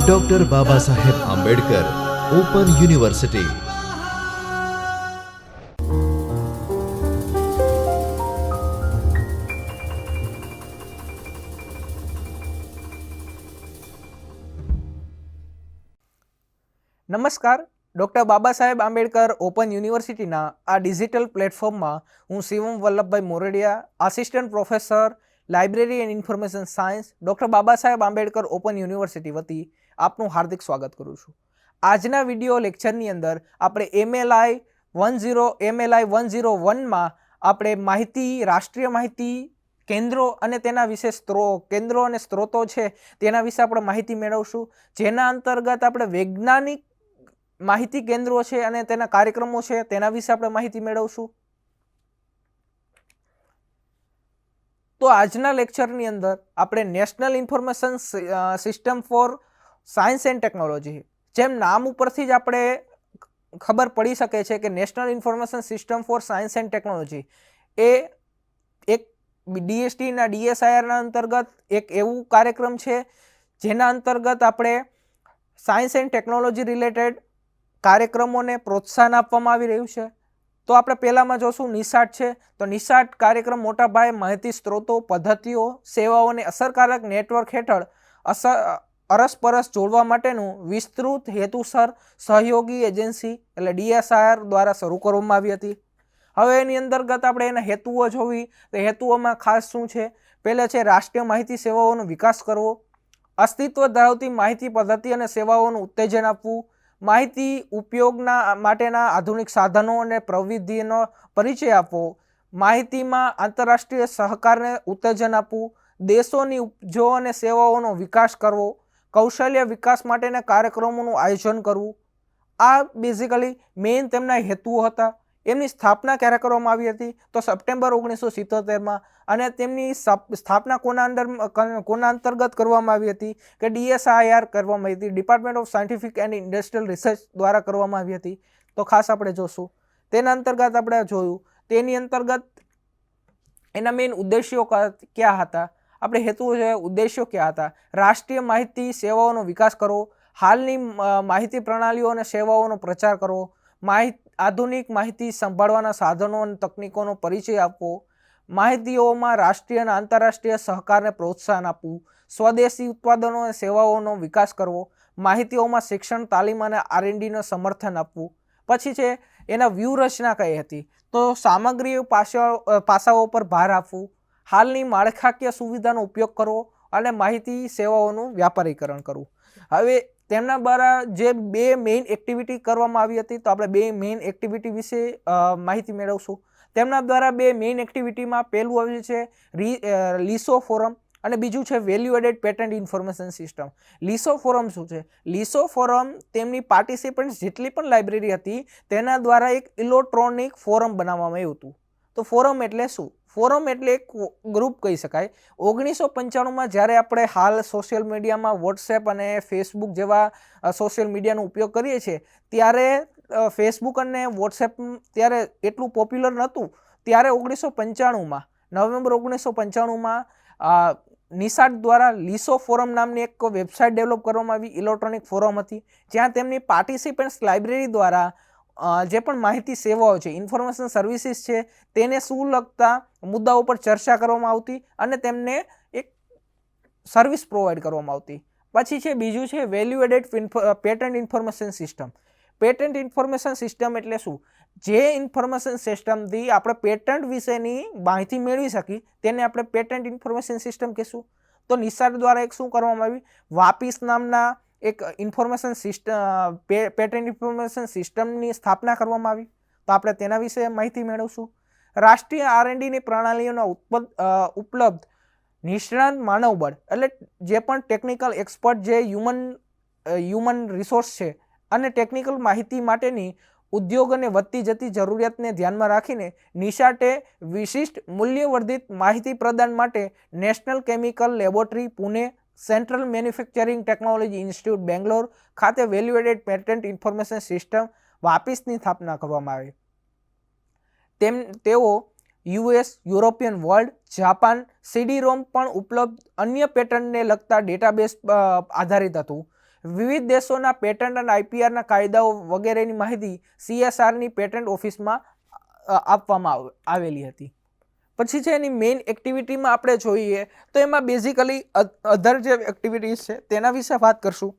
Doctor Baba Saheb Ambedkar open university નમસ્કાર doctor Baba Saheb Ambedkar open યુનિવર્સિટીના આ ડિજિટલ પ્લેટફોર્મમાં હું Shivam Vallabhbhai Moradiya assistant professor library and information science doctor Baba Saheb Ambedkar open university વતી આપનું હાર્દિક સ્વાગત કરું છું. આજના વીડિયો લેક્ચરની અંદર આપણે MLI one zero MLI one zero વનમાં આપણે માહિતી, રાષ્ટ્રીય માહિતી, કેન્દ્રો અને તેના વિશે સ્ત્રો, કેન્દ્રો અને સ્ત્રોતો છે તેના વિશે આપણે માહિતી મેળવશું. જેના અંતર્ગત આપણે વૈજ્ઞાનિક માહિતી કેન્દ્રો છે અને તેના કાર્યક્રમો છે તેના વિશે આપણે માહિતી મેળવશું. તો આજના લેક્ચરની અંદર આપણે national information system for science and technology જેમ નામ ઉપરથી જ આપણે ખબર પડી શકે છે કે national information system for science and technology એ એક ડીએસટીના ડીએસઆઈઆરના અંતર્ગત એક એવું કાર્યક્રમ છે જેના અંતર્ગત આપણે સાયન્સ એન્ડ ટેકનોલોજી રિલેટેડ કાર્યક્રમોને પ્રોત્સાહન આપવામાં આવી રહ્યું છે. તો આપણે પહેલામાં જોશું નિશાટ છે. તો નિશાટ કાર્યક્રમ મોટા પાયે માહિતી સ્ત્રોતો, પદ્ધતિઓ, સેવાઓને અસરકારક નેટવર્ક હેઠળ અસર, અરસપરસ જોડવા માટેનું વિસ્તૃત હેતુસર સહયોગી એજન્સી એટલે ડીએસઆર દ્વારા શરૂ કરવામાં આવી હતી. હવે એની અંતર્ગત આપણે એના હેતુઓ જોવી. તો હેતુઓમાં ખાસ શું છે? પહેલે છે રાષ્ટ્રીય માહિતી સેવાઓનો વિકાસ કરવો. અસ્તિત્વ ધરાવતી માહિતી પદ્ધતિ અને સેવાઓનું ઉત્તેજન આપવું. માહિતી ઉપયોગના માટેના આધુનિક સાધનો અને પ્રવિધિનો પરિચય આપવો, માહિતીમાં આંતરરાષ્ટ્રીય સહકારને ઉત્તેજન આપવું, દેશોની ઉપજો અને સેવાઓનો વિકાસ કરવો, કૌશલ્ય વિકાસ માટેના કાર્યક્રમોનું આયોજન કરવું, આ બેઝિકલી મેઇન તેમના હેતુઓ હતા. એમની સ્થાપના ક્યારે કરવામાં આવી હતી? તો સપ્ટેમ્બર ઓગણીસો સિત્તોતેરમાં અને તેમની સ્થાપના કોના અંદર કોના અંતર્ગત કરવામાં આવી હતી? કે ડીએસઆઈઆર કરવામાં આવી હતી, department of scientific and industrial research દ્વારા કરવામાં આવી હતી? તો ખાસ આપણે જોશું. તેના અંતર્ગત આપણે જોયું, તેની અંતર્ગત એના મેઇન ઉદ્દેશ્યો ક્યાં હતા? આપણે હેતુઓ છે ઉદ્દેશ્યો ક્યાં હતા? રાષ્ટ્રીય માહિતી સેવાઓનો વિકાસ કરવો, હાલની માહિતી પ્રણાલીઓ અને સેવાઓનો પ્રચાર કરવો, માહિતી આધુનિક માહિતી સંભાળવાના સાધનો અને તકનીકોનો પરિચય આપવો, માહિતીઓમાં રાષ્ટ્રીય અને આંતરરાષ્ટ્રીય સહકારને પ્રોત્સાહન આપવું, સ્વદેશી ઉત્પાદનો અને સેવાઓનો વિકાસ કરવો, માહિતીઓમાં શિક્ષણ, તાલીમ અને આરએનડીનું સમર્થન આપવું. પછી છે એના વ્યૂહરચના કઈ હતી? તો સામગ્રી પાસાઓ પાસાઓ પર ભાર આપવું, હાલની માળખાકીય સુવિધાનો ઉપયોગ કરવો અને માહિતી સેવાઓનું વ્યાપારીકરણ કરવું. હવે તેમના દ્વારા જે બે મેઇન એક્ટિવિટી કરવામાં આવી હતી, તો આપણે બે મેઇન એક્ટિવિટી વિશે માહિતી મેળવશું. તેમના દ્વારા બે મેઇન એક્ટિવિટીમાં પહેલું આવ્યું છે લીસો ફોરમ અને બીજું છે value added patent information system લીસો forum શું છે? લીસો ફોરમ તેમની પાર્ટિસિપન્ટ જેટલી પણ લાઇબ્રેરી હતી, તેના દ્વારા એક ઇલેક્ટ્રોનિક ફોરમ બનાવવામાં આવ્યું હતું. તો ફોરમ એટલે શું? ફોરમ એટલે એક ગ્રુપ કહી શકાય. ઓગણીસો પંચાણુંમાં જ્યારે આપણે હાલ સોશિયલ મીડિયામાં વોટ્સએપ અને ફેસબુક જેવા સોશિયલ મીડિયાનો ઉપયોગ કરીએ છીએ, ત્યારે ફેસબુક અને વોટ્સએપ ત્યારે એટલું પોપ્યુલર નહોતું. ત્યારે ઓગણીસો પંચાણુંમાં, નવેમ્બર ઓગણીસો પંચાણુંમાં નિશાટ દ્વારા લીસો ફોરમ નામની એક વેબસાઇટ ડેવલપ કરવામાં આવી ઇલેક્ટ્રોનિક ફોરમ હતી, જ્યાં તેમની પાર્ટિસિપન્ટ્સ લાઇબ્રેરી દ્વારા જે પણ માહિતી સેવાઓ છે ઇન્ફોર્મેશન સર્વિસીસ છે, તેને શું લગતા મુદ્દાઓ પર ચર્ચા કરવામાં આવતી અને તેમને એક સર્વિસ પ્રોવાઈડ કરવામાં આવતી. પછી છે, બીજું છે value added patent information system patent information system એટલે શું? જે ઇન્ફોર્મેશન સિસ્ટમથી આપણે પેટન્ટ વિશેની માહિતી મેળવી શકી તેને આપણે પેટન્ટ ઇન્ફોર્મેશન સિસ્ટમ કહેશું. તો નિસાર દ્વારા એક શું કરવામાં આવી વાપીસ નામના એક ઇન્ફોર્મેશન સિસ્ટમ પેટન્ટ ઇન્ફોર્મેશન સિસ્ટમની સ્થાપના કરવામાં આવી. તો આપણે તેના વિશે માહિતી મેળવશું. રાષ્ટ્રીય આરએનડીની પ્રણાલીઓના ઉપલબ્ધ નિષ્ણાંત માનવબળ એટલે જે પણ ટેકનિકલ એક્સપર્ટ જે હ્યુમન હ્યુમન રિસોર્સ છે અને ટેકનિકલ માહિતી માટેની ઉદ્યોગ અને વધતી જતી જરૂરિયાતને ધ્યાનમાં રાખીને નિશાટે વિશિષ્ટ મૂલ્યવર્ધિત માહિતી પ્રદાન માટે national chemical laboratory Pune central manufacturing technology institute Bangalore ખાતે value added patent information system વાપીસની સ્થાપના કરવામાં આવી. તેમ, તેઓ US, European world, Japan CD ROM પણ ઉપલબ્ધ અન્ય પેટર્નને લગતા ડેટાબેઝ આધારિત હતું. વિવિધ દેશોના પેટન્ટ અને આઈપીઆરના કાયદાઓ વગેરેની માહિતી સીએસઆરની પેટન્ટ ઓફિસમાં આપવામાં આવ- આવેલી હતી. પછી છે એની મેઇન એક્ટિવિટીમાં આપણે જોઈએ તો એમાં બેઝિકલી અધર જે એક્ટિવિટીઝ છે તેના વિશે વાત કરશું.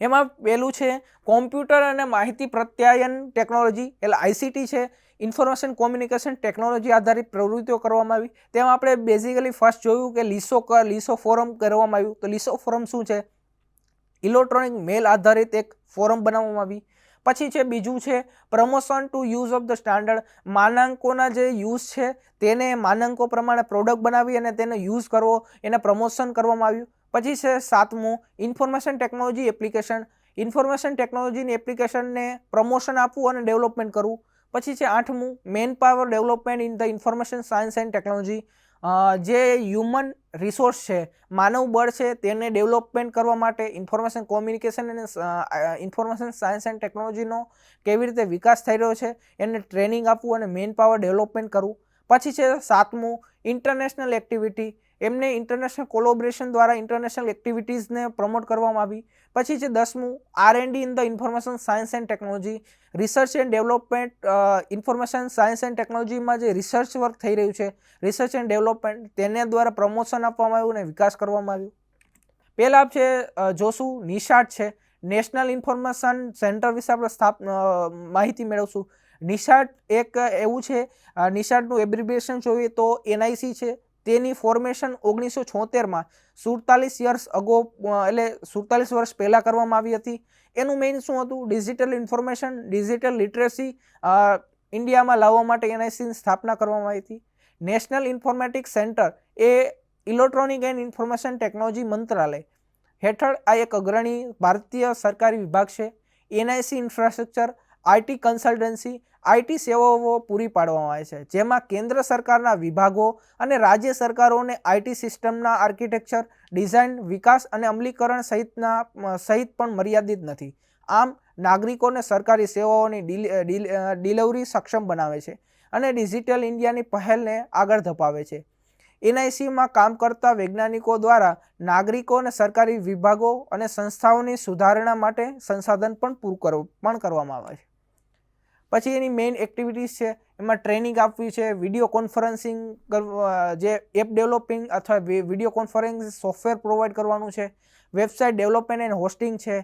એમાં પહેલું છે કોમ્પ્યુટર અને માહિતી પ્રત્યાયન ટેકનોલોજી એટલે આઈસીટી છે ઇન્ફોર્મેશન કોમ્યુનિકેશન ટેકનોલોજી આધારિત પ્રવૃત્તિઓ કરવામાં આવી. તેમાં આપણે બેઝિકલી ફર્સ્ટ જોયું કે લીસો લીસો ફોરમ કરવામાં આવ્યું. તો લીસો ફોરમ શું છે? ઇલેક્ટ્રોનિક મેલ આધારિત એક ફોરમ બનાવવામાં આવી. પછી છે બીજું છે promotion to use of the standard માનાંકોના જે યુઝ છે તેને માનાંકો પ્રમાણે પ્રોડક્ટ બનાવી અને તેને યુઝ કરવો, એને પ્રમોશન કરવામાં આવ્યું. પછી છે સાતમું ઇન્ફોર્મેશન ટેકનોલોજી એપ્લિકેશન ઇન્ફોર્મેશન ટેકનોલોજીની એપ્લિકેશનને પ્રમોશન આપવું અને ડેવલપમેન્ટ કરવું. પછી છે આઠમું man power development in the information science and technology જે હ્યુમન રિસોર્સ છે, માનવ બળ છે, તેને ડેવલપમેન્ટ કરવા માટે ઇન્ફોર્મેશન કોમ્યુનિકેશન અને ઇન્ફોર્મેશન સાયન્સ એન્ડ ટેકનોલોજીનો કેવી રીતે વિકાસ થઈ રહ્યો છે, એને ટ્રેનિંગ આપવું અને મેન પાવર ડેવલપમેન્ટ કરવું. પછી છે સાતમું ઇન્ટરનેશનલ એક્ટિવિટી એમને ઇન્ટરનેશનલ કોલોબરેશન દ્વારા ઇન્ટરનેશનલ એક્ટિવિટીઝને પ્રમોટ કરવામાં આવી. પછી છે દસમું R and in the information science and technology research and development information science and ટેકનોલોજીમાં જે રિસર્ચ વર્ક થઈ રહ્યું છે રિસર્ચ એન્ડ ડેવલપમેન્ટ તેને દ્વારા પ્રમોશન આપવામાં આવ્યું અને વિકાસ કરવામાં આવ્યું. પહેલાં છે જોશું નિશાટ છે. નેશનલ ઇન્ફોર્મેશન સેન્ટર વિશે આપણે સ્થાપ માહિતી મેળવશું. નિશાટ એક એવું છે નિશાટનું એબ્રિવિએશન જોઈએ તો એનઆઈસી છે. તેની ફોર્મેશન ઓગણીસો છોતેરમાં સુડતાલીસ યર્સ અગો એટલે સુડતાલીસ વર્ષ પહેલાં કરવામાં આવી હતી. એનું મેઇન શું હતું? ડિજિટલ ઇન્ફોર્મેશન ડિજિટલ લિટરેસી ઇન્ડિયામાં લાવવા માટે એનઆઈસીની સ્થાપના કરવામાં આવી હતી. નેશનલ ઇન્ફોર્મેટિક્સ સેન્ટર એ ઇલેક્ટ્રોનિક એન્ડ ઇન્ફોર્મેશન ટેકનોલોજી મંત્રાલય હેઠળ આ એક અગ્રણી ભારતીય સરકારી વિભાગ છે. NIC infrastructure IT consultancy IT સેવાઓ પૂરી પાડવામાં આવે છે. જેમાં કેન્દ્ર સરકારના વિભાગો અને રાજ્ય સરકારોને આઈટી સિસ્ટમના આર્કિટેક્ચર, ડિઝાઇન, વિકાસ અને અમલીકરણ સહિતના સહિત પણ મર્યાદિત નથી. આમ, નાગરિકોને સરકારી સેવાઓની ડિલિવરી સક્ષમ બનાવે છે અને ડિજિટલ ઇન્ડિયાની પહેલને આગળ ધપાવે છે. એનઆઈસીમાં કામ કરતા વૈજ્ઞાનિકો દ્વારા નાગરિકો અને સરકારી વિભાગો અને સંસ્થાઓની સુધારણા માટે સંસાધન પણ પૂરું કરવું પણ કરવામાં આવે છે. પછી એની મેઇન એક્ટિવિટીઝ છે, એમાં ટ્રેનિંગ આપવી છે વીડિયો કોન્ફરન્સિંગ જે એપ ડેવલપિંગ અથવા વીડિયો કોન્ફરન્સ સોફ્ટવેર પ્રોવાઈડ કરવાનું છે વેબસાઇટ ડેવલપમેન્ટ એન્ડ હોસ્ટિંગ છે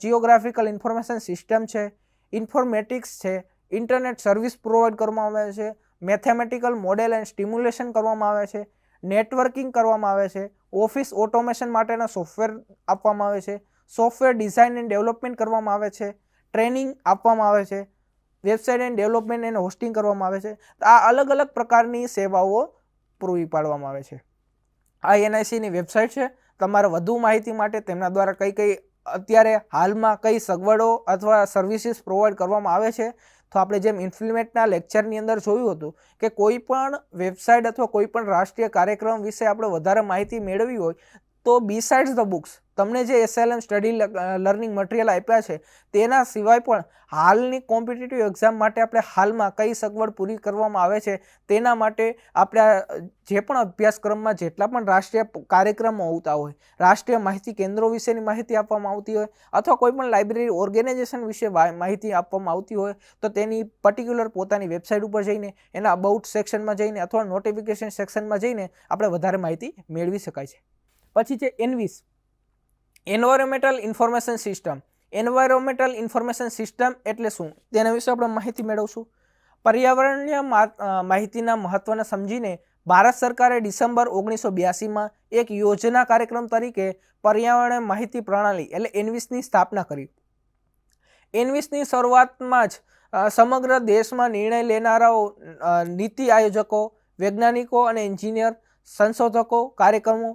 જિયોગ્રાફિકલ ઇન્ફોર્મેશન સિસ્ટમ છે ઇન્ફોર્મેટિક્સ છે ઇન્ટરનેટ સર્વિસ પ્રોવાઈડ કરવામાં આવે છે મેથેમેટિકલ મોડેલ એન્ડ સ્ટિમ્યુલેશન કરવામાં આવે છે નેટવર્કિંગ કરવામાં આવે છે ઓફિસ ઓટોમેશન માટેના સોફ્ટવેર આપવામાં આવે છે સોફ્ટવેર ડિઝાઇન એન્ડ ડેવલપમેન્ટ કરવામાં આવે છે ટ્રેનિંગ આપવામાં આવે છે website and development and hosting કરવામાં આવે છે. તો આ અલગ અલગ પ્રકારની સેવાઓ પૂરી પાડવામાં આવે છે. આ એનઆઈસીની વેબસાઇટ છે. તમારે વધુ માહિતી માટે તેમના દ્વારા કઈ કઈ અત્યારે હાલમાં કઈ સગવડો અથવા સર્વિસીસ પ્રોવાઈડ કરવામાં આવે છે. તો આપણે જેમ ઇન્ફ્લિમેન્ટના લેક્ચરની અંદર જોયું હતું કે કોઈ પણ વેબસાઇટ અથવા કોઈ પણ રાષ્ટ્રીય કાર્યક્રમ વિશે આપણે વધારે માહિતી મેળવી હોય તો બી સાઇડ્સ ધ બુક્સ તમને જે એસએલએમ સ્ટડી લર્નિંગ મટીરિયલ આપ્યા છે, તેના સિવાય પણ હાલની કોમ્પિટિટિવ એક્ઝામ માટે આપણે હાલમાં કઈ સગવડ પૂરી કરવામાં આવે છે, તેના માટે આપણે જે પણ અભ્યાસક્રમમાં જેટલા પણ રાષ્ટ્રીય કાર્યક્રમો આવતા હોય, રાષ્ટ્રીય માહિતી કેન્દ્રો વિશેની માહિતી આપવામાં આવતી હોય, અથવા કોઈ પણ લાઇબ્રેરી ઓર્ગેનાઇઝેશન વિશે માહિતી આપવામાં આવતી હોય, તો તેની પર્ટિક્યુલર પોતાની વેબસાઇટ ઉપર જઈને, એના અબાઉટ સેક્શનમાં જઈને અથવા નોટિફિકેશન સેક્શનમાં જઈને આપણે વધારે માહિતી મેળવી શકાય છે. પછી છે ENVIS environmental information system environmental information system એટલે શું? તેના વિશે આપણે માહિતી મેળવશું. પર્યાવરણીય માહિતીના મહત્ત્વને સમજીને ભારત સરકારે ડિસેમ્બર ઓગણીસો બ્યાસીમાં એક યોજના કાર્યક્રમ તરીકે પર્યાવરણ માહિતી પ્રણાલી એટલે એનવીસની સ્થાપના કરી. એનવીસની શરૂઆતમાં જ સમગ્ર દેશમાં નિર્ણય લેનારાઓ નીતિ આયોજકો, વૈજ્ઞાનિકો અને એન્જિનિયર, સંશોધકો, કાર્યક્રમો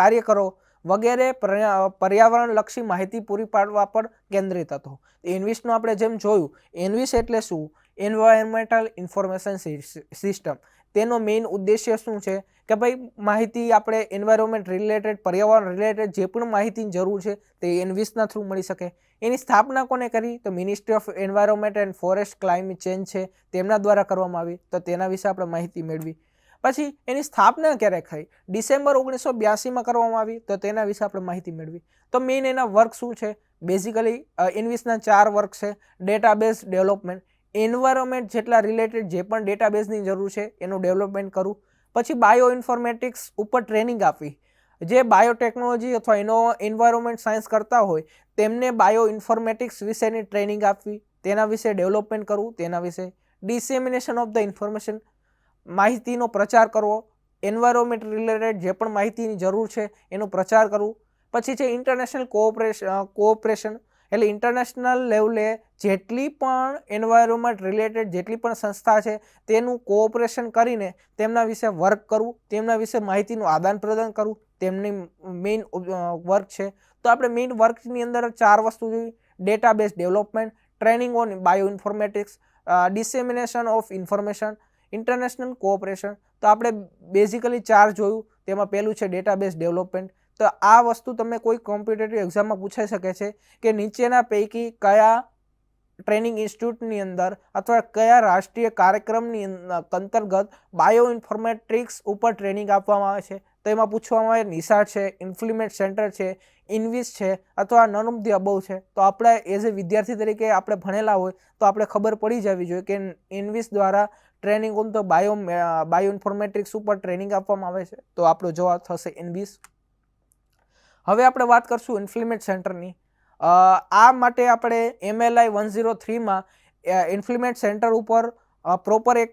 કાર્યકરો વગેરે પર્યાવરણલક્ષી માહિતી પૂરી પાડવા પર કેન્દ્રિત હતો. એનવીસનું આપણે જેમ જોયું એનવીસ એટલે શું? એન્વાયરમેન્ટલ ઇન્ફોર્મેશન સિસ્ટમ તેનો મેઇન ઉદ્દેશ્ય શું છે? કે ભાઈ, માહિતી આપણે એન્વાયરમેન્ટ રિલેટેડ પર્યાવરણ રિલેટેડ જે પણ માહિતીની જરૂર છે, તે એનવીસના થ્રુ મળી શકે. એની સ્થાપના કોને કરી? તો ministry of environment and forest climate change છે. તેમના દ્વારા કરવામાં આવી. તો તેના વિશે આપણે માહિતી મેળવી. પછી એની સ્થાપના ક્યારે થઈ? ડિસેમ્બર ઓગણીસો બ્યાસીમાં કરવામાં આવી, તો તેના વિશે આપણે માહિતી મેળવી. તો મેઇન એના વર્ક શું છે? બેઝિકલી ઇન્વિસના ચાર વર્ક છે. ડેટાબેઝ ડેવલપમેન્ટ એન્વાયરમેન્ટ જેટલા રિલેટેડ જે પણ ડેટાબેઝની જરૂર છે, એનું ડેવલપમેન્ટ કરવું પછી બાયો ઇન્ફોર્મેટિક્સ ઉપર ટ્રેનિંગ આપવી. જે બાયોટેકનોલોજી અથવા એનો એન્વાયરમેન્ટ સાયન્સ કરતા હોય, તેમને બાયો ઇન્ફોર્મેટિક્સ વિશેની ટ્રેનિંગ આપવી. તેના વિશે ડેવલપમેન્ટ કરવું, તેના વિશે ડિસેમિનેશન ઓફ ધ ઇન્ફોર્મેશન માહિતીનો પ્રચાર કરવો એન્વાયરમેન્ટ રિલેટેડ જે પણ માહિતીની જરૂર છે એનો પ્રચાર કરવું, પછી છે ઇન્ટરનેશનલ કોઓપરેશન કોઓપરેશન એટલે ઇન્ટરનેશનલ લેવલે જેટલી પણ એન્વાયરમેન્ટ રિલેટેડ જેટલી પણ સંસ્થા છે તેનું કોઓપરેશન કરીને તેમના વિશે વર્ક કરવું, તેમના વિશે માહિતીનું આદાન પ્રદાન કરવું, તેમની મેઇન વર્ક છે. તો આપણે મેઇન વર્કની અંદર ચાર વસ્તુ જોઈ. Database development training on bio informatics dissemination of information international cooperation. તો આપણે બેઝિકલી ચાર જોયું, તેમાં પહેલું છે ડેટાબેઝ ડેવલપમેન્ટ તો આ વસ્તુ તમને કોઈ કોમ્પિટેટિવ એક્ઝામમાં પૂછાઈ શકે છે કે નીચેના પૈકી કયા ટ્રેનિંગ ઇન્સ્ટિટ્યૂટની અંદર અથવા કયા રાષ્ટ્રીય કાર્યક્રમની અંતર્ગત બાયો ઇન્ફોર્મેટ્રિક્સ ઉપર ટ્રેનિંગ આપવામાં આવે છે? તો એમાં પૂછવામાં આવે નિશાળ છે ઇન્ફ્લિમેન્ટ સેન્ટર છે ઇન્વિસ છે અથવા નન ધી અબવ છે? તો આપણે એઝ એ વિદ્યાર્થી તરીકે આપણે ભણેલા હોય, તો આપણે ખબર પડી જવી જોઈએ કે ઇન્વિસ દ્વારા ટ્રેનિંગ ઓન તો બાયો બાયો ઇન્ફોર્મેટિક્સ ઉપર ટ્રેનિંગ આપવામાં આવે છે. તો આપણો જવાબ થશે એનબીસ હવે આપણે વાત કરશું ઇન્ફ્લિમેન્ટ સેન્ટરની. આ માટે આપણે એમએલઆઈ વન ઝીરો થ્રીમાં ઇન્ફ્લિમેન્ટ સેન્ટર ઉપર પ્રોપર એક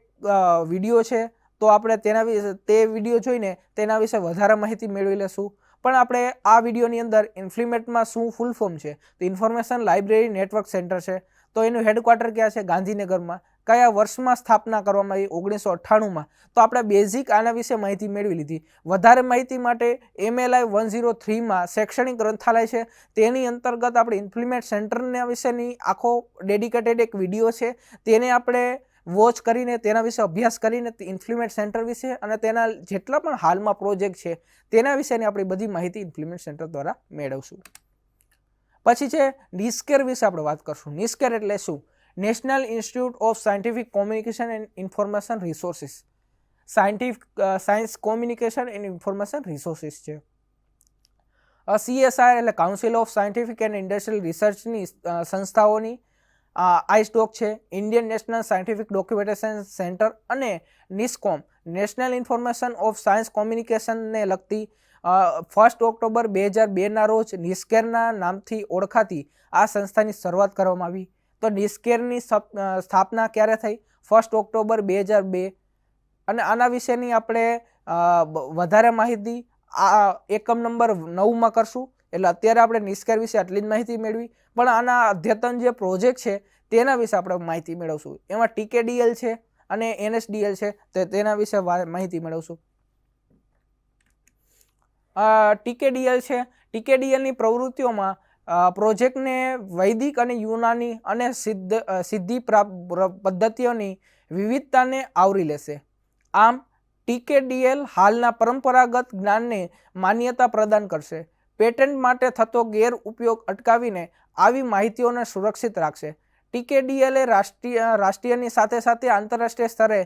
વીડિયો છે. તો આપણે તેના વિશે, તે વીડિયો જોઈને તેના વિશે વધારે માહિતી મેળવી લેશું. પણ આપણે આ વિડીયોની અંદર ઇન્ફ્લિમેન્ટમાં શું ફૂલ ફોર્મ છે? તો ઇન્ફોર્મેશન લાઇબ્રેરી નેટવર્ક સેન્ટર છે. તો એનું હેડક્વાર્ટર ક્યાં છે? ગાંધીનગરમાં. કયા વર્ષમાં સ્થાપના કરવામાં આવી? ઓગણીસો અઠ્ઠાણુંમાં. તો આપણે બેઝિક આના વિશે માહિતી મેળવી લીધી. વધારે માહિતી માટે એમએલઆઈ વન ઝીરો થ્રીમાં શૈક્ષણિક ગ્રંથાલય છે. તેની અંતર્ગત આપણે ઇમ્પ્લિમેન્ટ સેન્ટરના વિશેની આખો ડેડિકેટેડ એક વીડિયો છે. તેને આપણે વોચ કરીને, તેના વિશે અભ્યાસ કરીને ઇન્ફ્લિમેન્ટ સેન્ટર વિશે અને તેના જેટલા પણ હાલમાં પ્રોજેક્ટ છે, તેના વિશેની આપણી બધી માહિતી ઇમ્પ્લિમેન્ટ સેન્ટર દ્વારા મેળવશું. પછી છે નિસ્કેર વિશે આપણે વાત કરશું. નિસ્કેર એટલે શું? National institute of scientific communication and information resources scientific science communication and information resources છે. સીએસઆર એટલે council of scientific and industrial રિસર્ચની સંસ્થાઓની આઈસ્ટોક છે. Indian national scientific documentation centre અને NISCOM national information of science કોમ્યુનિકેશનને લગતી first October બે હજાર બેના રોજ નિસ્કેરના નામથી ઓળખાતી આ સંસ્થાની શરૂઆત કરવામાં આવી. તો નિસ્કેરની સપ- સ્થાપના ક્યારે થઈ? ફર્સ્ટ ઓક્ટોબર બે હજાર બે. અને આના વિશેની આપણે વધારે માહિતી આ એકમ નંબર નવમાં કરશું. એટલે અત્યારે આપણે નિસ્કેર વિશે આટલી જ માહિતી મેળવી. પણ આના અદ્યતન જે પ્રોજેક્ટ છે, તેના વિશે આપણે માહિતી મેળવશું. એમાં ટીકેડીએલ છે અને એનએસડીએલ છે, તે તેના વિશે માહિતી મેળવશું. ટીકેડીએલ છે. ટીકેડીએલની પ્રવૃત્તિઓમાં પ્રોજેક્ટને વૈદિક અને યુનાની અને સિદ્ધ સિદ્ધિ પદ્ધતિઓની વિવિધતાને આવરી લેશે. આમ ટીકેડીએલ હાલના પરંપરાગત જ્ઞાનને માન્યતા પ્રદાન કરશે. પેટન્ટ માટે થતો ગેરઉપયોગ અટકાવીને આવી માહિતીઓને સુરક્ષિત રાખશે. ટીકેડીએલે રાષ્ટ્રીય, રાષ્ટ્રીયની સાથે સાથે આંતરરાષ્ટ્રીય સ્તરે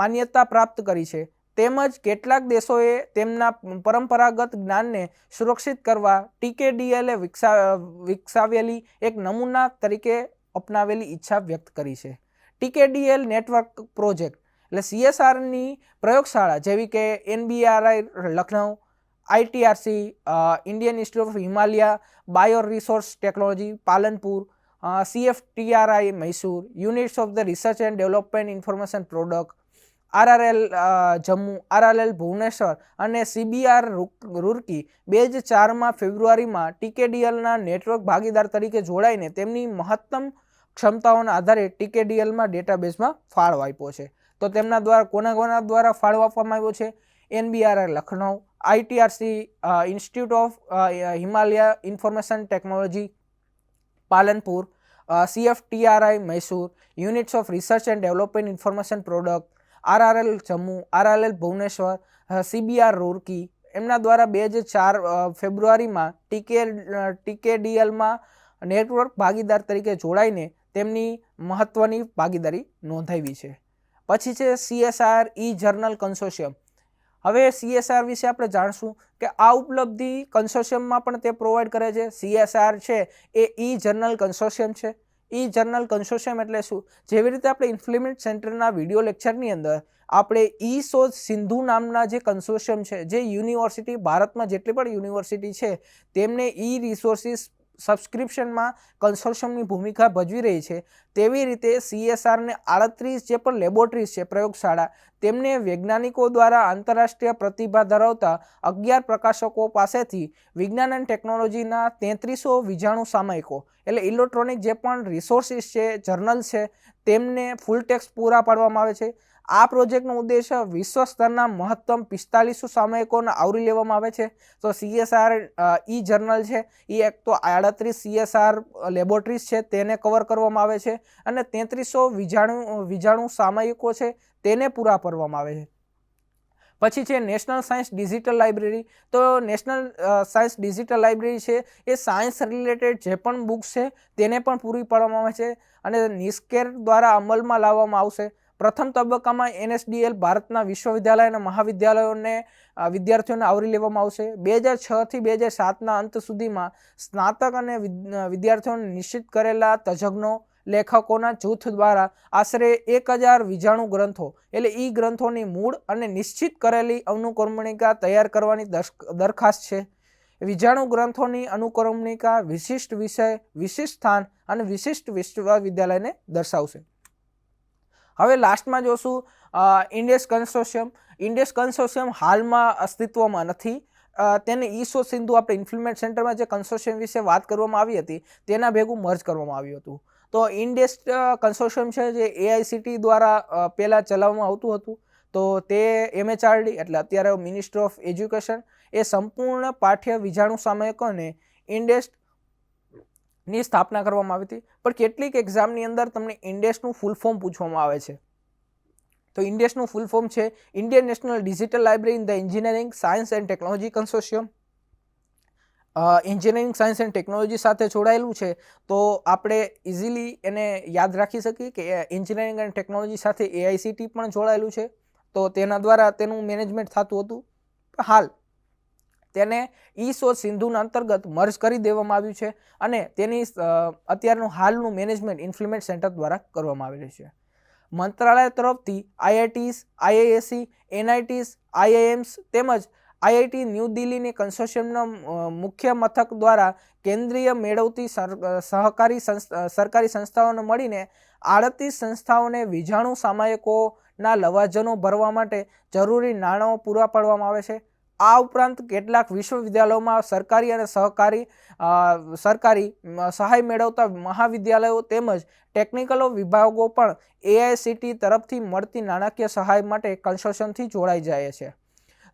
માન્યતા પ્રાપ્ત કરી છે. તેમજ કેટલાક દેશોએ તેમના પરંપરાગત જ્ઞાનને સુરક્ષિત કરવા ટીકેડીએલે વિકસા, વિકસાવેલી એક નમૂના તરીકે અપનાવેલી ઈચ્છા વ્યક્ત કરી છે. ટીકેડીએલ નેટવર્ક પ્રોજેક્ટ એટલે સીએસઆરની પ્રયોગશાળા જેવી કે NBRI Lucknow ITRC Indian institute of Himalaya, bio resource technology, Palanpur CFTRI Mysore, units of the research and development information product RRL Jammu, RRL, Bhubaneswar અને સીબીઆર રૂરકી બે જ ચારમાં ફેબ્રુઆરીમાં ટીકેડીએલના નેટવર્ક ભાગીદાર તરીકે જોડાઈને તેમની મહત્તમ ક્ષમતાઓના આધારે ટીકેડીએલમાં ડેટાબેઝમાં ફાળો આપ્યો છે. તો તેમના દ્વારા, કોના કોના દ્વારા ફાળો આપવામાં આવ્યો છે? NBRR Lucknow, ITRC institute of Himalaya information technology, Palanpur CFTRI, Mysore, units of research and development information product RRL Jammu, RRL Bhubaneswar CBR Roorkee. એમના દ્વારા બે હજાર ચાર ફેબ્રુઆરીમાં ટીકે ટીકેડીએલમાં નેટવર્ક ભાગીદાર તરીકે જોડાઈને તેમની મહત્ત્વની ભાગીદારી નોંધાવી છે. પછી છે સીએસઆર ઈ જર્નલ કન્સોશિયમ. હવે સીએસઆર વિશે આપણે જાણશું કે આ ઉપલબ્ધિ કન્સોશિયમમાં પણ તે પ્રોવાઈડ કરે છે. સીએસઆર છે એ ઈ જર્નલ કન્સોશિયમ છે. ઈ જર્નલ કન્સોશિયમ એટલે શું? જેવી રીતે આપણે ઇન્ફ્લિમેન્ટ સેન્ટરના વીડિયો લેક્ચરની અંદર આપણે ઈ સોજ સિંધુ નામના જે કન્સોશિયમ છે, જે યુનિવર્સિટી ભારતમાં જેટલી પણ યુનિવર્સિટી છે, તેમને ઈ રિસોર્સિસ સબસ્ક્રિપ્શનમાં કન્સોર્શિયમની ભૂમિકા ભજવી રહી છે. તેવી રીતે સીએસઆરને આડત્રીસ જે પણ લેબોરેટરીઝ છે, પ્રયોગશાળા, તેમને વૈજ્ઞાનિકો દ્વારા આંતરરાષ્ટ્રીય પ્રતિભા ધરાવતા અગિયાર પ્રકાશકો પાસેથી વિજ્ઞાન અને ટેકનોલોજીના તેત્રીસો વિજાણુ સામયિકો, એટલે ઇલેક્ટ્રોનિક જે પણ રિસોર્સિસ છે જર્નલ છે, તેમને ફૂલ ટેક્સ પૂરા પાડવામાં આવે છે. આ પ્રોજેક્ટનો ઉદ્દેશ વિશ્વ સ્તરના મહત્તમ પિસ્તાલીસો સામયિકોને આવરી લેવામાં આવે છે. તો સીએસઆર ઈ જર્નલ છે. એ એક તો આડત્રીસ સીએસઆર લેબોરેટરીઝ છે, તેને કવર કરવામાં આવે છે અને તેત્રીસો વિજાણુ વિજાણુ સામયિકો છે, તેને પૂરા પાડવામાં આવે છે. પછી છે નેશનલ સાયન્સ ડિજિટલ લાઇબ્રેરી. તો નેશનલ સાયન્સ ડિજિટલ લાઇબ્રેરી છે, એ સાયન્સ રિલેટેડ જે પણ બુક્સ છે, તેને પણ પૂરી પાડવામાં આવે છે અને નિસ્કેર દ્વારા અમલમાં લાવવામાં આવશે. પ્રથમ તબક્કામાં એનએસડીએલ ભારતના વિશ્વવિદ્યાલય અને મહાવિદ્યાલયોને વિદ્યાર્થીઓને આવરી લેવામાં આવશે. બે હજાર છથી બે હજાર સાતના અંત સુધીમાં સ્નાતક અને વિદ્યાર્થીઓને નિશ્ચિત કરેલા તજજ્ઞો, લેખકોના જૂથ દ્વારા આશરે એક હજાર વિજાણુ ગ્રંથો, એટલે ઈ ગ્રંથોની મૂળ અને નિશ્ચિત કરેલી અનુક્રમણિકા તૈયાર કરવાની દરખાસ્ત છે. વિજાણુ ગ્રંથોની અનુક્રમણિકા વિશિષ્ટ વિષય, વિશિષ્ટ સ્થાન અને વિશિષ્ટ વિશ્વવિદ્યાલયને દર્શાવશે. હવે લાસ્ટમાં જોશું ઇન્ડેસ કન્સોર્શિયમ. ઇન્ડેસ કન્સોર્શિયમ હાલમાં અસ્તિત્વમાં નથી. તેને ઈસો સિંધુ આપણે ઇન્ફ્લુમેન્ટ સેન્ટરમાં જે કન્સોર્શિયમ વિશે વાત કરવામાં આવી હતી, તેના ભેગું મર્જ કરવામાં આવ્યું હતું. તો ઇન્ડેસ કન્સોર્શિયમ છે જે એઆઈસીટી દ્વારા પહેલાં ચલાવવામાં આવતું હતું. તો તે એમએચઆરડી એટલે અત્યારે મિનિસ્ટર ઓફ એજ્યુકેશન એ સંપૂર્ણ પાઠ્ય વિજાણુ સામયિકોને ઇન્ડેસ્ટ ની સ્થાપના કરવામાં આવી હતી. પણ કેટલીક એક્ઝામની અંદર તમને ઇન્ડેક્સનું ફૂલ ફોર્મ પૂછવામાં આવે છે. તો ઇન્ડેક્સનું ફૂલ ફોર્મ છે Indian national digital library in the engineering science and technology consortium engineering science and technology સાથે જોડાયેલું છે. તો આપણે ઇઝીલી એને યાદ રાખી શકીએ કે એન્જિનિયરિંગ એન્ડ ટેકનોલોજી સાથે એઆઈસીટી પણ જોડાયેલું છે. તો તેના દ્વારા તેનું મેનેજમેન્ટ થતું હતું. હાલ તેને ઈસો સિંધુના અંતર્ગત મર્જ કરી દેવામાં આવ્યું છે અને તેની અત્યારનું હાલનું મેનેજમેન્ટ ઇન્ફ્લુમેન્ટ સેન્ટર દ્વારા કરવામાં આવેલું છે. મંત્રાલય તરફથી આઈઆઈટીસ આઈઆઈએસસી એનઆઈટીસ આઈઆઈએમ્સ તેમજ આઈઆઈટી ન્યૂ દિલ્હીની કન્સોર્શિયમના મુખ્ય મથક દ્વારા કેન્દ્રીય મેળવતી સહકારી સંસ્થા સરકારી સંસ્થાઓને મળીને આડત્રીસ સંસ્થાઓને વીજાણુ સામાયિકોના લવાજનો ભરવા માટે જરૂરી નાણાંઓ પૂરા પાડવામાં આવે છે. આ ઉપરાંત કેટલાક વિશ્વવિદ્યાલયોમાં સરકારી અને સહકારી સરકારી સહાય મેળવતા મહાવિદ્યાલયો તેમજ ટેકનિકલ વિભાગો પણ એઆઈસીટી તરફથી મળતી નાણાકીય સહાય માટે કન્સોર્શિયમથી જોડાઈ જાય છે.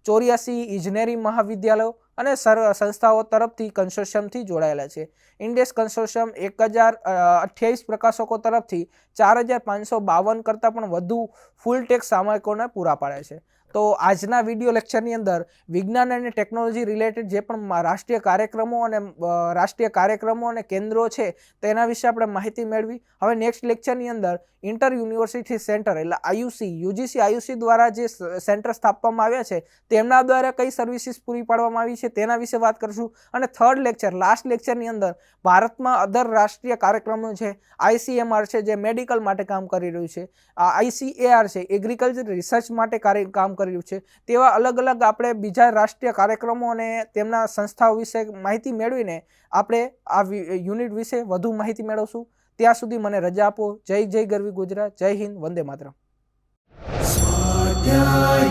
ચોર્યાસી ઇજનેરી મહાવિદ્યાલયો અને સર, સંસ્થાઓ તરફથી કન્સોર્શિયમથી જોડાયેલા છે. ઇન્ડેક્સ કન્સોર્શિયમ એક હજાર અઠ્યાવીસ પ્રકાશકો તરફથી ચાર હજાર પાંચસો બાવન કરતાં પણ વધુ ફૂલ ટેક્સ સામયિકોને પૂરા પાડે છે. તો આજના વીડિયો લેક્ચરની અંદર વિજ્ઞાન અને ટેકનોલોજી રિલેટેડ જે પણ રાષ્ટ્રીય કાર્યક્રમો અને રાષ્ટ્રીય કાર્યક્રમો અને કેન્દ્રો છે, તેના વિશે આપણે માહિતી મેળવી. હવે નેક્સ્ટ લેક્ચરની અંદર ઇન્ટર યુનિવર્સિટી સેન્ટર એટલે આયુસી યુજીસી આયુસી દ્વારા જે સેન્ટર સ્થાપવામાં આવ્યા છે, તેમના દ્વારા કઈ સર્વિસીસ પૂરી પાડવામાં આવી છે, તેના વિશે વાત કરીશું. અને થર્ડ લેક્ચર લાસ્ટ લેક્ચરની અંદર ભારતમાં અધર રાષ્ટ્રીય કાર્યક્રમો છે આઈસીએમઆર છે, જે મેડિકલ માટે કામ કરી રહ્યું છે. આઈસીએઆર છે એગ્રીકલ્ચર રિસર્ચ માટે કાર્ય, કામ કરી કર્યું છે. તેવા અલગ અલગ આપણે બીજા રાષ્ટ્રીય કાર્યક્રમો અને તેમના સંસ્થાઓ વિશે માહિતી મેળવીને આપણે આ યુનિટ વિશે વધુ માહિતી મેળવશું. ત્યાં સુધી મને રજા આપો. જય જય ગરવી ગુજરાત. જય હિન્દ. વંદે માત્ર સ્વાધ્યાય